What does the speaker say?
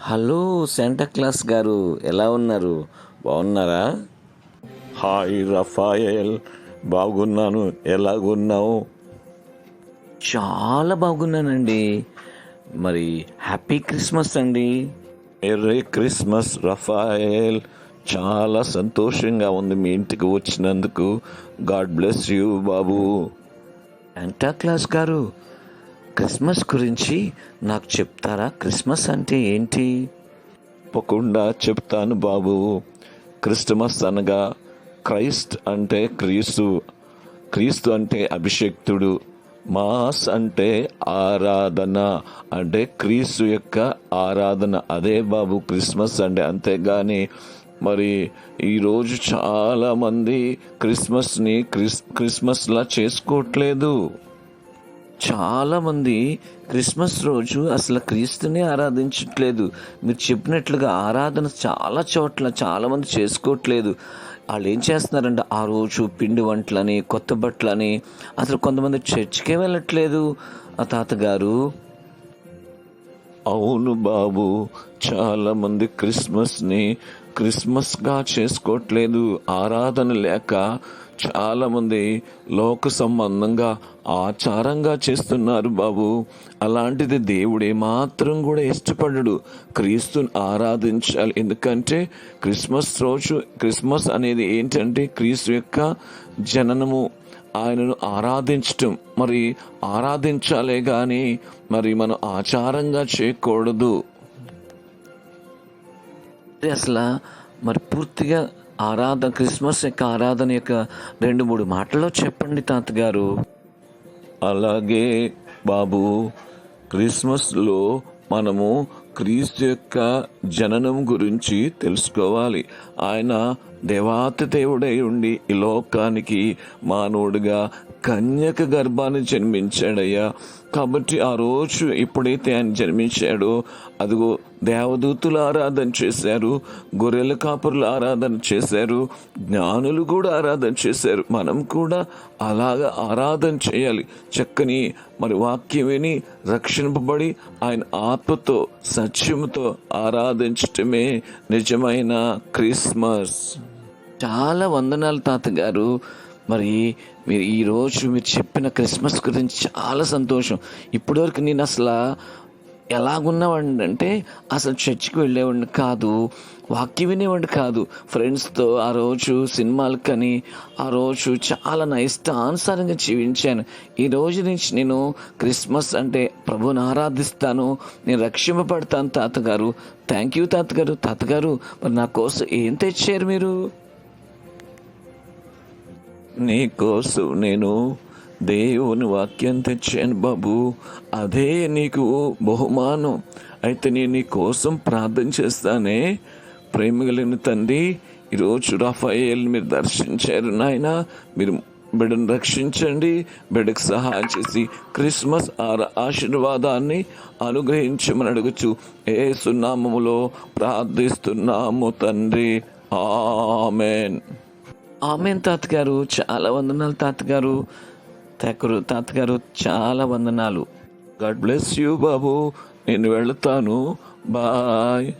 Hello Santa Claus గారు ఎలా ఉన్నారు? బాగున్నారా? హాయ్ రఫాయల్ బాగున్నాను. ఎలాగున్నావు? చాలా బాగున్నానండి. మరి హ్యాపీ క్రిస్మస్ అండి. మెర్రీ క్రిస్మస్ రఫాయల్ చాలా సంతోషంగా ఉంది మీ ఇంటికి వచ్చినందుకు. గాడ్ బ్లెస్ యూ బాబు. క్లాస్ గారు క్రిస్మస్ గురించి నాకు చెప్తారా? క్రిస్మస్ అంటే ఏంటి? తప్పకుండా చెప్తాను బాబు. క్రిస్టమస్ అనగా క్రైస్ట్ అంటే క్రీస్తు క్రీస్తు అంటే అభిషక్తుడు మాస్ అంటే ఆరాధన అంటే క్రీస్తు యొక్క ఆరాధన. అదే బాబు క్రిస్మస్ అంటే అంతేగాని మరి ఈరోజు చాలామంది క్రిస్మస్ని క్రిస్ క్రిస్మస్లా చేసుకోవట్లేదు. చాలామంది క్రిస్మస్ రోజు అసలు క్రీస్తుని ఆరాధించట్లేదు. మీరు చెప్పినట్లుగా ఆరాధన చాలా చోట్ల చాలామంది చేసుకోవట్లేదు. వాళ్ళు ఏం చేస్తున్నారంటే ఆ రోజు పిండి వంటలని కొత్త బట్టలని అసలు కొంతమంది చర్చికే వెళ్ళట్లేదు. ఆ తాతగారు అవును బాబు చాలామంది క్రిస్మస్ని క్రిస్మస్గా చేసుకోవట్లేదు. ఆరాధన లేక చాలామంది లోక సంబంధంగా ఆచారంగా చేస్తున్నారు బాబు. అలాంటిది దేవుడే మాత్రం కూడా ఇష్టపడడు. క్రీస్తుని ఆరాధించాలి. ఎందుకంటే క్రిస్మస్ రోజు క్రిస్మస్ అనేది ఏంటంటే క్రీస్తు యొక్క జననము. ఆయనను ఆరాధించటం. మరి ఆరాధించాలే కానీ మరి మనం ఆచారంగా చేయకూడదు. అసలు మరి పూర్తిగా ఆరాధన క్రిస్మస్ యొక్క ఆరాధన యొక్క రెండు మూడు మాటల్లో చెప్పండి తాతగారు. అలాగే బాబు క్రిస్మస్లో మనము క్రీస్తు యొక్క జననం గురించి తెలుసుకోవాలి. ఆయన దేవాతి దేవుడై ఉండి ఈ లోకానికి మానవుడిగా కన్యక గర్భాన్ని జన్మించాడయ్యా. కాబట్టి ఆ రోజు ఎప్పుడైతే ఆయన జన్మించాడో అదిగో దేవదూతులు ఆరాధన చేశారు గొర్రెల కాపురులు ఆరాధన చేశారు జ్ఞానులు కూడా ఆరాధన చేశారు. మనం కూడా అలాగా ఆరాధన చేయాలి. చక్కని మరి వాక్యం విని రక్షింపబడి ఆయన ఆత్మతో సత్యముతో ఆరాధించటమే నిజమైన క్రిస్మస్. చాలా వందనాలు తాతగారు. మరి మీరు ఈరోజు మీరు చెప్పిన క్రిస్మస్ గురించి చాలా సంతోషం. ఇప్పటివరకు నేను అసలు ఎలాగున్నవాడిని అంటే అసలు చర్చికి వెళ్ళేవాడిని కాదు వాక్యం వినేవాడిని కాదు. ఫ్రెండ్స్తో ఆ రోజు సినిమాలకని ఆ రోజు చాలా నా ఇష్టానుసారంగా జీవించాను. ఈ రోజు నుంచి నేను క్రిస్మస్ అంటే ప్రభుని ఆరాధిస్తాను నేను రక్షింపబడతాను తాతగారు. థ్యాంక్ యూ తాతగారు తాతగారు మరి నా కోసం ఏం తెచ్చారు మీరు? నీకోసం నేను దేవుని వాక్యం తెచ్చాను బాబు. అదే నీకు బహుమానం. అయితే నేను నీ కోసం ప్రార్థన చేస్తానే. ప్రేమ కలిగిన తండ్రి ఈరోజు రఫాయేల్ మీరు దర్శించారు నాయన. మీరు బిడ్డను రక్షించండి బిడ్డకు సహాయం చేసి క్రిస్మస్ ఆశీర్వాదాన్ని అనుగ్రహించమని అడుగుచు. ఏ సున్నామములో ప్రార్థిస్తున్నాము తండ్రి. ఆమెన్. ఆమెన్ తాతగారు చాలా వందనాలు తాతగారు. తాకరు తాతగారు చాలా వందనాలు. గాడ్ బ్లెస్ యూ బాబు. నేను వెళ్తాను. బాయ్.